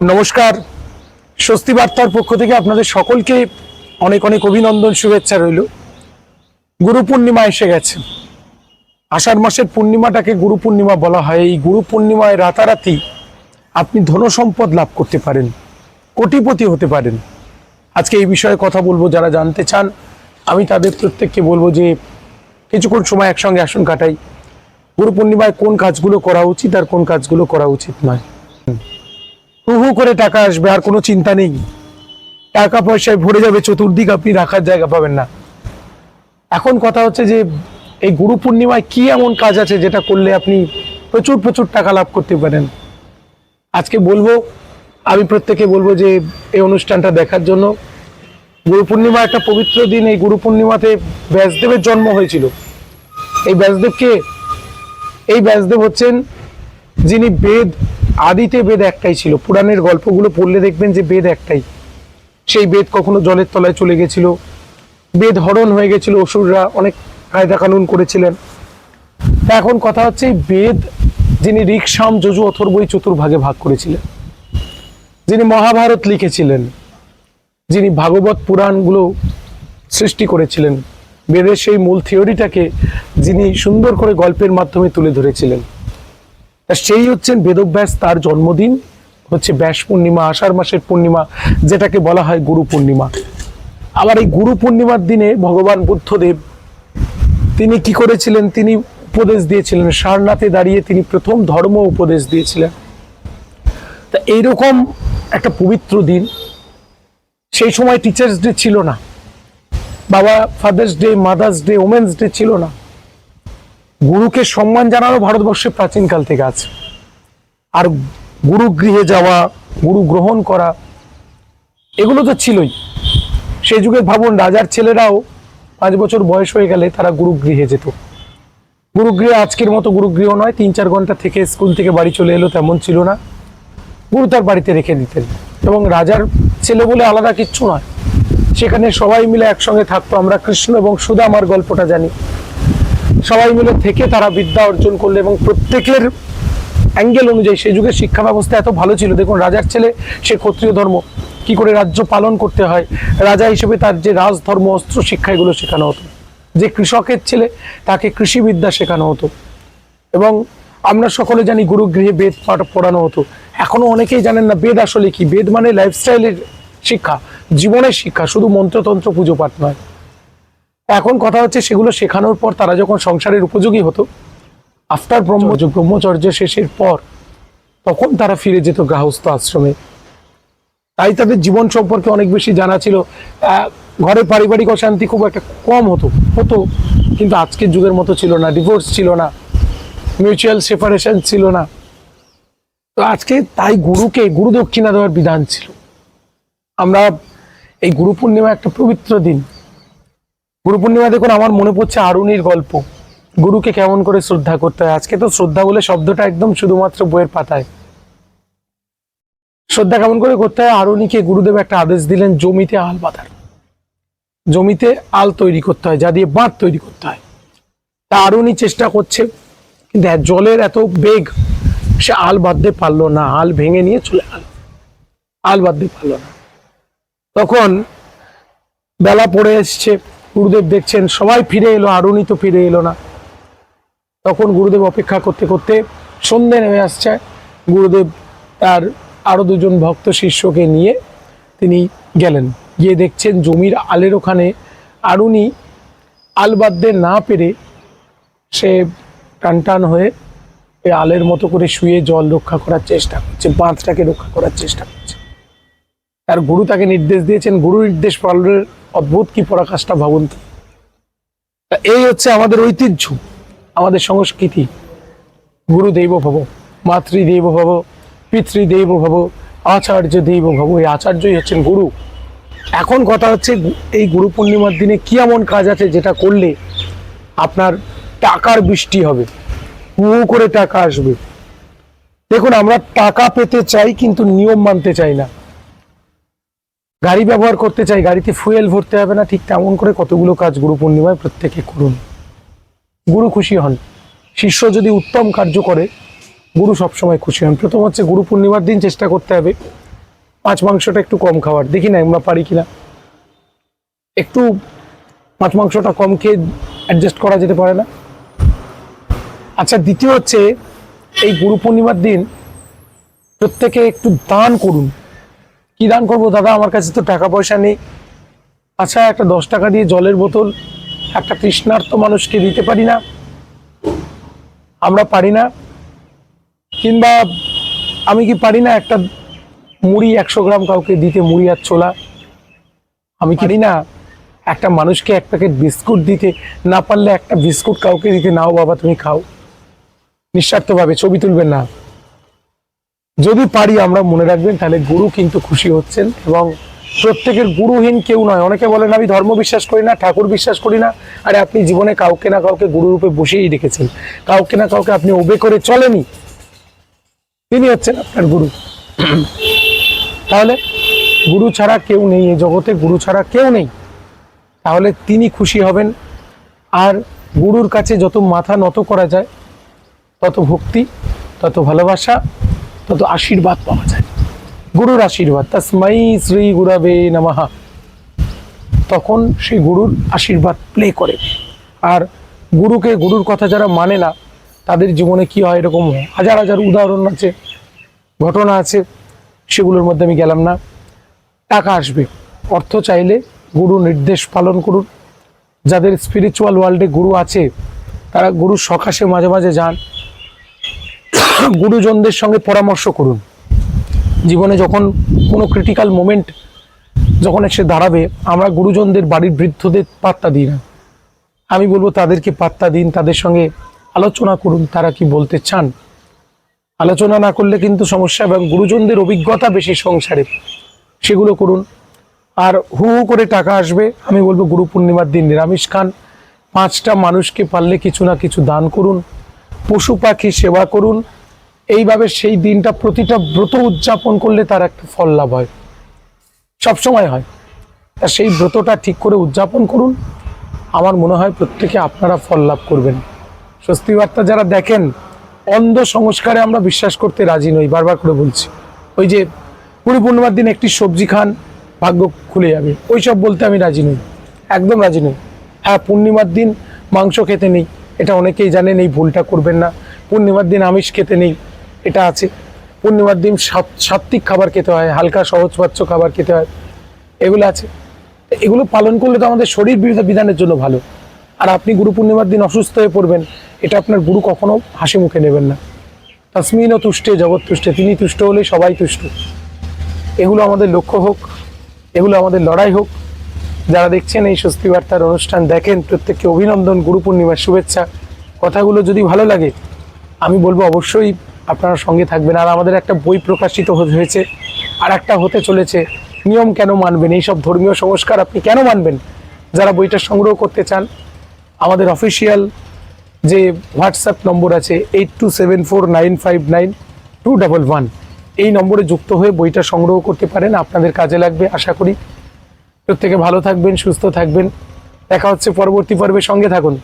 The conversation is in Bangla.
নমস্কার। স্বস্তি বার্তার পক্ষ থেকে আপনাদের সকলকে অনেক অনেক অভিনন্দন, শুভেচ্ছা রইল। গুরু পূর্ণিমা এসে গেছে। আষাঢ় মাসের পূর্ণিমাটাকে গুরু পূর্ণিমা বলা হয়। এই গুরু পূর্ণিমায় রাতারাতি আপনি ধনসম্পদ লাভ করতে পারেন, কোটিপতি হতে পারেন। আজকে এই বিষয়ে কথা বলব, যারা জানতে চান, আমি তাদের প্রত্যেককে বলব যে কিছুক্ষণ সময় একসঙ্গে আসন কাটাই। গুরু পূর্ণিমায় কোন কাজগুলো করা উচিত আর কোন কাজগুলো করা উচিত নয়। হু হু করে টাকা আসবে, আর কোনো চিন্তা নেই। টাকা পয়সায় ভরে যাবে, চতুর্দিক আপনি রাখার জায়গা পাবেন না। এখন কথা হচ্ছে যে, এই গুরু পূর্ণিমায় কি এমন কাজ আছে যেটা করলে আপনি প্রচুর প্রচুর টাকা লাভ করতে পারেন? আজকে বলব, আমি প্রত্যেকে বলব যে, এই অনুষ্ঠানটা দেখার জন্য। গুরু পূর্ণিমা একটা পবিত্র দিন, এই গুরু পূর্ণিমাতে ব্যাসদেবের জন্ম হয়েছিল। এই ব্যাসদেবকে, এই ব্যাসদেব হচ্ছেন যিনি বেদ আদিতে বেদ একটাই ছিল। পুরাণের গল্পগুলো পড়লে দেখবেন যে বেদ একটাই। সেই বেদ কখনো জলের তলায় চলে গেছিল। বেদ হরণ হয়ে গেছিল অসুররা, অনেক কায়দা কানুন করেছিলেন। এখন কথা হচ্ছে বেদ যিনি ঋকসাম যজু অথর্বই চতুর্ভাগে ভাগ করেছিলেন। যিনি মহাভারত লিখেছিলেন, যিনি ভাগবত পুরাণগুলো সৃষ্টি করেছিলেন, বেদের সেই মূল থিওরিটাকে যিনি সুন্দর করে গল্পের মাধ্যমে তুলে ধরেছিলেন। তা সেই হচ্ছেন বেদব্যাস তার জন্মদিন। হচ্ছে ব্যাস পূর্ণিমা, আষাঢ় মাসের পূর্ণিমা, যেটাকে বলা হয় গুরু পূর্ণিমা। আবার এই গুরু পূর্ণিমার দিনে ভগবান বুদ্ধদেব, তিনি কি করেছিলেন? তিনি উপদেশ দিয়েছিলেন। সারনাথে দাঁড়িয়ে তিনি প্রথম ধর্ম উপদেশ দিয়েছিলেন। তা এইরকম একটা পবিত্র দিন। সেই সময় টিচার্স ডে ছিল না। বাবা father's day mother's day women's day ছিল না। গুরুকে সম্মান জানানো ভারতবর্ষে প্রাচীনকাল থেকে আছে। আর গুরু গৃহে যাওয়া, গুরু গ্রহণ করা, এগুলো তো ছিলই। সেই যুগে ভাবুন, রাজার ছেলেরাও পাঁচ বছর বয়স হয়ে গেলে তারা গুরুগৃহে যেত। গুরুগৃহে আজকের মতো গুরুগৃহ নয়, তিন চার ঘণ্টা থেকে স্কুল থেকে বাড়ি চলে এলো তেমন ছিল না। গুরু তার বাড়িতে রেখে দিতেন এবং রাজার ছেলে বলে আলাদা কিচ্ছু নয়। সেখানে সবাই মিলে একসঙ্গে থাকতো, আমরা কৃষ্ণ এবং সুদামার গল্পটা জানি। সবাই মিলে থেকে তারা বিদ্যা অর্জন করলে এবং প্রত্যেকের অ্যাঙ্গেল অনুযায়ী সেই যুগের শিক্ষা ব্যবস্থা এত ভালো ছিল। দেখুন, রাজার ছেলে, সে ক্ষত্রিয় ধর্ম, কি করে রাজ্য পালন করতে হয়? রাজা হিসেবে তার যে রাজধর্ম অস্ত্র, শিক্ষা, এগুলো শেখানো হতো। যে কৃষকের ছেলে, তাকে কৃষিবিদ্যা শেখানো হতো। এবং আমরা সকলে জানি, গুরুগৃহে বেদ পাঠ পড়ানো হতো। এখনও অনেকেই জানেন না, বেদ আসলে কি? বেদ মানে লাইফস্টাইলের শিক্ষা, জীবনের শিক্ষা, শুধু মন্ত্রতন্ত্র পুজো পাঠ নয়। এখন কথা হচ্ছে সেগুলো শেখানোর পর তারা যখন সংসারের উপযোগী হতো, আফটার ব্রহ্মচ ব্রহ্মচর্য শেষের পর তখন তারা ফিরে যেত গৃহস্থ আশ্রমে। তাই তাদের জীবন সম্পর্কে অনেক বেশি জানা ছিল। ঘরে পারিবারিক অশান্তি খুব একটা কম হতো হতো, কিন্তু আজকের যুগের মতো ছিল না ডিভোর্স ছিল না মিউচুয়াল সেপারেশন ছিল না। তো আজকে তাই গুরুকে, গুরু দক্ষিণা দেওয়ার বিধান ছিল। আমরা এই গুরু পূর্ণিমা একটা পবিত্র দিন গুরু পূর্ণিমা দেখুন আমার মনে পড়ছে আরুণির গল্প। গুরুকে কেমন করে শ্রদ্ধা করতে হয়? আজকে তো শ্রদ্ধা বলে শব্দটা একদম শুধুমাত্র বইয়ের পাতায়। শ্রদ্ধা কেমন করে করতে হয়? আরুণিকে গুরুদেব একটা আদেশ দিলেন, জমিতে আল বাঁধার। জমিতে আল তৈরি করতে হয়, যা দিয়ে বাঁধ তৈরি করতে হয়। তা আরুণি চেষ্টা করছে, কিন্তু জলের এত বেগ, সে আল বাঁধতে পারল না। আল ভেঙে নিয়ে চলে গেল। আল বাঁধতে পারল না। তখন বেলা পড়ে এসছে। গুরুদেব দেখছেন, সবাই ফিরে এলো আরুণি তো ফিরে এলো না। তখন গুরুদেব অপেক্ষা করতে করতে সন্ধে নেমে আসছে। গুরুদেব তার আরও দুজন ভক্ত শিষ্যকে নিয়ে তিনি গেলেন। গিয়ে দেখছেন জমির আলের ওখানে আরুণি আল বাঁধতে না পেরে সে টান হয়ে ওই আলের মতো করে শুয়ে জল রক্ষা করার চেষ্টা করছে, বাঁধটাকে রক্ষা করার চেষ্টা করছে। তার গুরু তাকে নির্দেশ দিয়েছেন গুরু নির্দেশ পালনের অদ্ভুত কি পরাকাষ্ঠা ভাবুন এই হচ্ছে আমাদের ঐতিহ্য, আমাদের সংস্কৃতি। গুরু দেব ভব, মাতৃদেব ভব, পিতৃদেব ভব, আচার্য দেব ভব, এই আচার্যই হচ্ছেন গুরু। এখন কথা হচ্ছে এই গুরু পূর্ণিমার দিনে কি এমন কাজ আছে যেটা করলে আপনার টাকার বৃষ্টি হবে? হু করে টাকা আসবে। দেখুন, আমরা টাকা পেতে চাই কিন্তু নিয়ম মানতে চাই না। গাড়ি ব্যবহার করতে চাই, গাড়িতে ফুয়েল ভরতে হবে না, ঠিক তেমন করে কতগুলো কাজ গুরু পূর্ণিমায় প্রত্যেকে করুন। গুরু খুশি হন। শিষ্য যদি উত্তম কার্য করে, গুরু সবসময় খুশি হন। প্রথম হচ্ছে গুরু পূর্ণিমার দিন চেষ্টা করতে হবে। মাছ মাংসটা একটু কম খাওয়ার। দেখি না আমরা পারি কিনা। একটু মাছ মাংসটা কম খেয়ে অ্যাডজাস্ট করা যেতে পারে না। আচ্ছা দ্বিতীয় হচ্ছে এই গুরু পূর্ণিমার দিন প্রত্যেকে একটু দান করুন। কি দান করব দাদা? আমার কাছে তো টাকা পয়সা নেই। আচ্ছা একটা দশ টাকা দিয়ে জলের বোতল, একটা তৃষ্ণার্ত মানুষকে দিতে পারি না? আমরা পারি না। কিংবা আমি কি পারি না একটা মুড়ি একশো গ্রাম কাউকে দিতে, মুড়ি আর ছোলা? আমি কি পারি না একটা মানুষকে এক প্যাকেট বিস্কুট দিতে, না পারলে একটা বিস্কুট কাউকে দিতে? নাও বাবা, তুমি খাও। নিঃস্বার্থভাবে ছবি তুলবেন না। যদি পারি আমরা মনে রাখবেন, তাহলে গুরু কিন্তু খুশি হচ্ছেন এবং প্রত্যেকের গুরুহীন কেউ নয়। অনেকে বলেন, আমি ধর্ম বিশ্বাস করি না, ঠাকুর বিশ্বাস করি না। আরে, আপনি জীবনে কাউকে না কাউকে গুরুরূপে বসিয়েই রেখেছেন। কাউকে না কাউকে আপনি ওবে করে চলেনি তিনি হচ্ছেন আপনার গুরু। তাহলে গুরু ছাড়া কেউ নেই এই জগতে গুরু ছাড়া কেউ নেই। তাহলে তিনি খুশি হবেন। আর গুরুর কাছে যত মাথা নত করা যায়, তত ভক্তি, তত ভালোবাসা তত আশীর্বাদ পাওয়া যায়। গুরুর আশীর্বাদ তসমৈ শ্রী গুরাবে নামাহা তখন সেই গুরুর আশীর্বাদ প্লে করে। আর গুরুকে গুরুর কথা যারা মানে না, তাদের জীবনে কি হয় এরকম হাজার হাজার উদাহরণ আছে, ঘটনা আছে, সেগুলোর মধ্যে আমি গেলাম না। টাকা আসবে, অর্থ চাইলে গুরু নির্দেশ পালন করুন। যাদের স্পিরিচুয়াল ওয়ার্ল্ডে গুরু আছে, তারা গুরুর সকাশে মাঝে মাঝে যান। গুরুজনদের সঙ্গে পরামর্শ করুন। জীবনে যখন কোনো ক্রিটিক্যাল মোমেন্ট যখন এসে দাঁড়াবে, আমরা গুরুজনদের বাড়ির বৃদ্ধদের পাত্তা দিই না। আমি বলব, তাদেরকে পাত্তা দিন, তাদের সঙ্গে আলোচনা করুন, তারা কি বলতে চান। আলোচনা না করলে কিন্তু সমস্যা, এবং গুরুজনদের অভিজ্ঞতা বেশি সংসারে, সেগুলো করুন। আর হু হু করে টাকা আসবে, আমি বলব, গুরু পূর্ণিমার দিন নিরামিষ খান। পাঁচটা মানুষকে পারলে কিছু না কিছু দান করুন। পশু পাখি সেবা করুন। এইভাবে সেই দিনটা প্রতিটা ব্রত উদযাপন করলে তার একটা ফল লাভ হয়। সবসময় হয়। তা সেই ব্রতটা ঠিক করে উদযাপন করুন। আমার মনে হয় প্রত্যেকে আপনারা ফল লাভ করবেন। স্বস্তি বার্তা যারা দেখেন, অন্ধ সংস্কারে আমরা বিশ্বাস করতে রাজি নই, বারবার করে বলছি। ওই যে গুরু পূর্ণিমার দিন একটি সবজি খান, ভাগ্য খুলে যাবে। ওই সব বলতে আমি রাজি নই। একদম রাজি নই। হ্যাঁ পূর্ণিমার দিন মাংস খেতে নেই। এটা অনেকেই জানেন, এই ভুলটা করবেন না। পূর্ণিমার দিন আমিষ খেতে নেই। এটা আছে। পূর্ণিমার দিন সাত- সাত্ত্বিক খাবার খেতে হয়, হালকা সহজপাচ্য খাবার খেতে হয়। এগুলো আছে। এগুলো পালন করলে তো আমাদের শরীর বিধা- বিধানের জন্য ভালো। আর আপনি গুরু পূর্ণিমার দিন অসুস্থ হয়ে পড়বেন, এটা আপনার গুরু কখনো হাসি মুখে নেবেন না। তসমিনও তুষ্টে, জগৎ তুষ্টে, তিনি তুষ্ট হলে সবাই তুষ্ট। এগুলো আমাদের লক্ষ্য হোক, এগুলো আমাদের লড়াই হোক। যারা দেখছেন এই স্বস্তি বার্তার অনুষ্ঠান, দেখেন প্রত্যেককে অভিনন্দন, গুরু পূর্ণিমার শুভেচ্ছা। কথাগুলো যদি ভালো লাগে, আমি বলব অবশ্যই আপনারা সঙ্গে থাকবেন। আর আমাদের একটা বই প্রকাশিত হয়েছে, আর একটা হতে চলেছে। নিয়ম কেন মানবেন? এইসব ধর্মীয় সংস্কার আপনি কেন মানবেন? যারা বইটা সংগ্রহ করতে চান, আমাদের অফিসিয়াল যে হোয়াটসঅ্যাপ নম্বর আছে eight two seven four nine five nine two one এই নম্বরে যুক্ত হয়ে বইটা সংগ্রহ করতে পারেন, আপনাদের কাজে লাগবে, আশা করি। প্রত্যেকে ভালো থাকবেন, সুস্থ থাকবেন। দেখা হচ্ছে পরবর্তী পর্বে, সঙ্গে থাকুন।